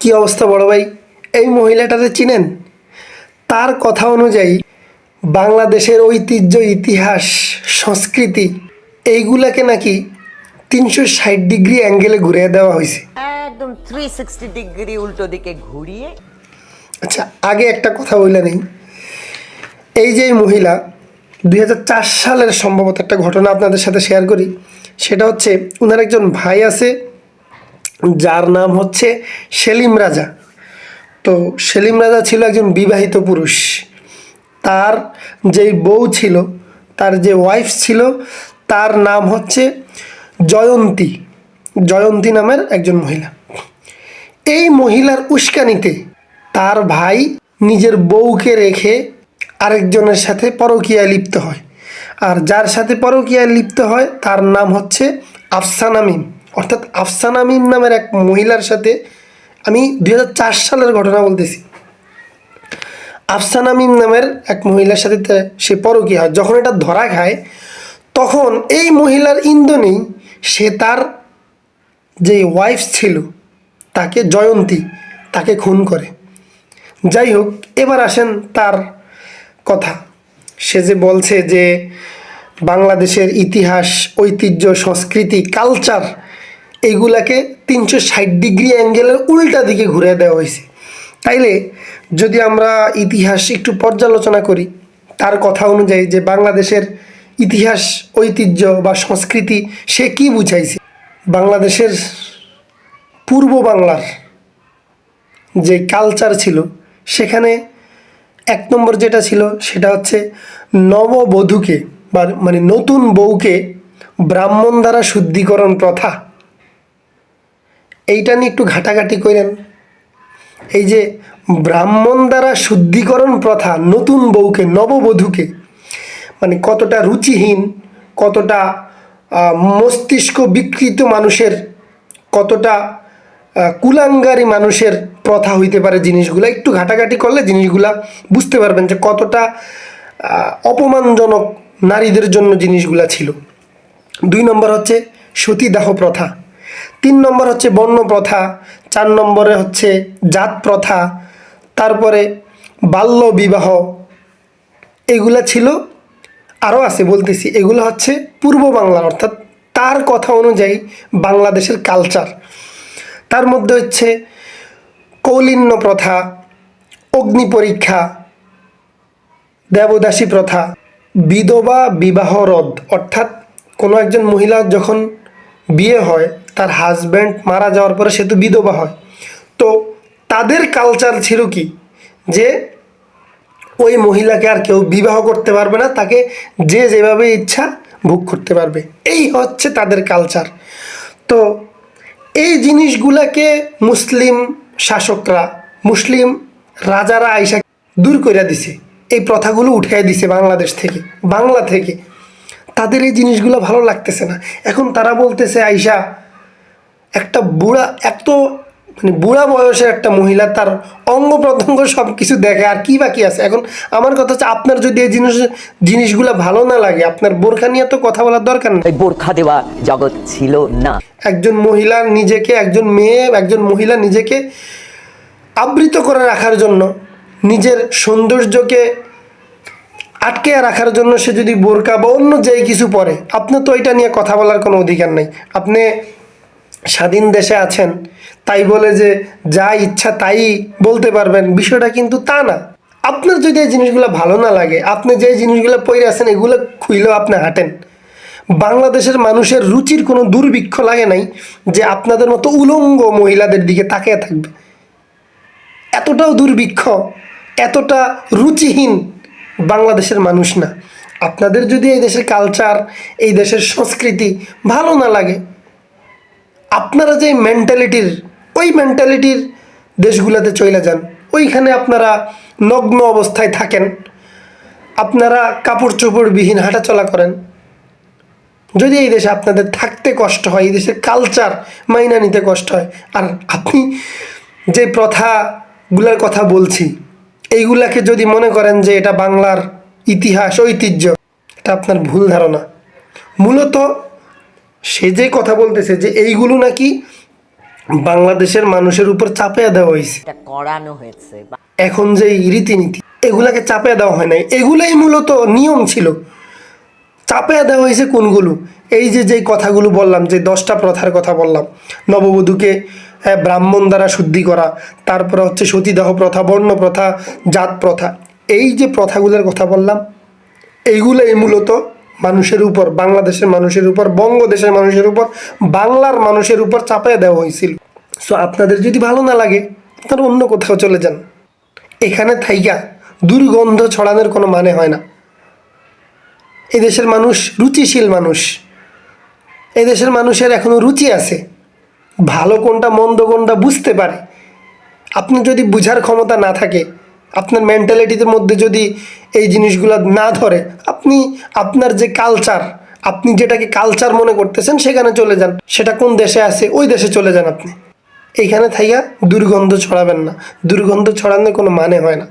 কি অবস্থা বড় ভাই? এই মহিলাটাকে চিনেন? তার কথা অনুযায়ী বাংলাদেশের ঐতিহ্য ইতিহাস সংস্কৃতি এইগুলাকে নাকি তিনশো ষাট ডিগ্রি অ্যাঙ্গেলে ঘুরিয়ে দেওয়া হয়েছে। একদম থ্রি সিক্সটি ডিগ্রি উল্টো দিকে ঘুরিয়ে। আচ্ছা আগে একটা কথা বলে নেই। এই যে মহিলা দুই হাজার চার সালের সম্ভবত একটা ঘটনা আপনাদের সাথে শেয়ার করি। সেটা হচ্ছে ওনার একজন ভাই আছে যার নাম হচ্ছে সেলিম রাজা। তো সেলিম রাজা ছিল একজন বিবাহিত পুরুষ। তার যেই বউ ছিল, তার যে ওয়াইফ ছিল, তার নাম হচ্ছে জয়ন্তী। জয়ন্তী নামের একজন মহিলা। এই মহিলার উস্কানিতে তার ভাই নিজের বউকে রেখে আরেকজনের সাথে পরকীয়ায় লিপ্ত হয়। আর যার সাথে পরকীয়ায় লিপ্ত হয়, তার নাম হচ্ছে আফসানা মিম অর্থাৎ আফসানা মিম নামের এক মহিলার সাথে আমি দু হাজার চার সালের ঘটনা বলতেছি। আফসানা মিম নামের এক মহিলার সাথে সে পরকীয়া হয়। যখন এটা ধরা খায়, তখন এই মহিলার ইন্ধনেই সে তার যে ওয়াইফ ছিল, তাকে জয়ন্তী, তাকে খুন করে। যাই হোক, এবার আসেন তার কথা। সে যে বলছে যে বাংলাদেশের ইতিহাস, ঐতিহ্য, সংস্কৃতি কালচার এইগুলাকে তিনশো ষাট ডিগ্রি অ্যাঙ্গেলের উল্টা দিকে ঘুরে দেওয়া হয়েছে। তাইলে যদি আমরা ইতিহাস একটু পর্যালোচনা করি, তার কথা অনুযায়ী যে বাংলাদেশের ইতিহাস, ঐতিহ্য বা সংস্কৃতি সে কি বুঝাইছে? বাংলাদেশের পূর্ব বাংলার যে কালচার ছিল, সেখানে এক নম্বর যেটা ছিল, সেটা হচ্ছে নববধূকে বা মানে নতুন বউকে ব্রাহ্মণ দ্বারা শুদ্ধিকরণ প্রথা। এইটা নিয়ে একটু ঘাটাঘাটি করেন। এই যে ব্রাহ্মণ দ্বারা শুদ্ধিকরণ প্রথা, নতুন বউকে, নববধূকে মানে কতটা রুচিহীন, কতটা মস্তিষ্ক বিকৃত মানুষের, কতটা কুলাঙ্গারী মানুষের প্রথা হইতে পারে জিনিসগুলো, একটু ঘাটাঘাটি করলে জিনিসগুলা বুঝতে পারবেন যে কতটা অপমানজনক নারীদের জন্য জিনিসগুলা ছিল। দুই নম্বর হচ্ছে সতীদাহ প্রথা। তিন নম্বর হচ্ছে বর্ণ প্রথা, চার নম্বরে হচ্ছে জাত প্রথা, তারপরে বাল্য বিবাহ, এগুলা ছিল আরও আছে বলতেছি, এগুলো হচ্ছে পূর্ব বাংলার, অর্থাৎ তার কথা অনুযায়ী বাংলাদেশের কালচার তার মধ্যে হচ্ছে কৌলিন্য প্রথা, অগ্নি পরীক্ষা, দেবদাসী প্রথা, বিধবা বিবাহ রদ, অর্থাৎ কোনো একজন মহিলা যখন বিয়ে হয়, তার হাজব্যান্ড মারা যাওয়ার পরে সে তো বিধবা হয়। তো তাদের কালচার ছিল কি? যে ওই মহিলাকে আর কেউ বিবাহ করতে পারবে না, তাকে যে যেভাবে ইচ্ছা ভোগ করতে পারবে। এই হচ্ছে তাদের কালচার তো এই জিনিসগুলাকে মুসলিম শাসকরা, মুসলিম রাজারা আইসা দূর করে দিছে। এই প্রথাগুলো উঠিয়ে দিছে বাংলাদেশ থেকে, বাংলা থেকে। তাদের এই জিনিসগুলো ভালো লাগতেছে না। এখন তারা বলতেছে আইসা একটা বুড়া এত মানে বুড়া বয়সের একটা মহিলা তার অঙ্গ প্রত্যঙ্গ সব কিছু দেখে আর কি বাকি আছে? এখন আমার কথা হচ্ছে আপনার যদি এই জিনিস জিনিসগুলো ভালো না লাগে আপনার বোরখা নিয়ে তো কথা বলার দরকার নেই। বোরখা দেওয়া জগৎ ছিল না। একজন মহিলা নিজেকে একজন মেয়ে একজন মহিলা নিজেকে আবৃত করে রাখার জন্য নিজের সৌন্দর্যকে আটকে রাখার জন্য সে যদি বোরকা বা অন্য যেই কিছু পরে আপনার তো এটা নিয়ে কথা বলার কোনো অধিকার নেই। আপনি স্বাধীন দেশে আছেন, তাই বলে যে যা ইচ্ছা তাই বলতে পারবেন, বিষয়টা কিন্তু তা না। আপনার যদি এই জিনিসগুলো ভালো না লাগে, আপনি যে জিনিসগুলো পরে আছেন, এগুলো খুইলেও আপনি হাঁটেন। বাংলাদেশের মানুষের রুচির কোনো দুর্ভিক্ষ লাগে নাই যে আপনাদের মতো উলঙ্গ মহিলাদের দিকে তাকিয়ে থাকবে। এতটাও দুর্ভিক্ষ, এতটা রুচিহীন বাংলাদেশের মানুষ না। আপনাদের যদি এই দেশের কালচার এই দেশের সংস্কৃতি ভালো না লাগে, আপনারা যে মেন্টালিটির ওই মেন্টালিটির দেশগুলোতে চলে যান, ওইখানে আপনারা নগ্ন অবস্থায় থাকেন, আপনারা কাপড় চোপড়বিহীন হাঁটাচলা করেন। যদি এই দেশে আপনাদের থাকতে কষ্ট হয়, এই দেশের কালচার মাইনা নিতে কষ্ট হয়, আর আপনি যে প্রথাগুলোর কথা বলছি এইগুলাকে যদি মনে করেন যে এটা বাংলার ইতিহাস ঐতিহ্য এটা আপনার ভুল ধারণা। মূলত সে যে কথা বলতেছে যে এইগুলো নাকি বাংলাদেশের মানুষের উপর চাপিয়ে দেওয়া হয়েছে। করানো হয়েছে। এখন যে রীতিনীতি এগুলাকে চাপিয়ে দেওয়া হয় নাই। এগুলাই মূলত নিয়ম ছিল। চাপিয়ে দেওয়া হয়েছে কোনগুলো? এই যে যেই কথাগুলো বললাম যে দশটা প্রথার কথা বললাম নববধূকে ব্রাহ্মণ দ্বারা শুদ্ধি করা, তারপরে হচ্ছে সতীদাহ প্রথা, বর্ণ প্রথা, জাত প্রথা। এই যে প্রথাগুলোর কথা বললাম, এইগুলোই মূলত মানুষের উপর, বাংলাদেশের মানুষের উপর, বঙ্গদেশের মানুষের উপর, বাংলার মানুষের উপর চাপিয়ে দেওয়া হয়েছিল। সো আপনাদের যদি ভালো না লাগে, আপনারা অন্য কোথাও চলে যান। এখানে থাইকা দুর্গন্ধ ছড়ানোর কোনো মানে হয় না। এদেশের মানুষ রুচিশীল মানুষ। এদেশের মানুষের এখনও রুচি আছে। ভালো কোনটা, মন্দ কোনটা বুঝতে পারে। আপনি যদি বুঝার ক্ষমতা না থাকে, আপনার মেন্টালিটির মধ্যে যদি এই জিনিসগুলো না ধরে, আপনি আপনার যে কালচার আপনি যেটাকে কালচার মনে করতেছেন, সেখানে চলে যান। সেটা কোন দেশে আছে, ওই দেশে চলে যান আপনি। এইখানে থাইয়া দুর্গন্ধ ছড়াবেন না। দুর্গন্ধ ছড়ানোর কোনো মানে হয় না।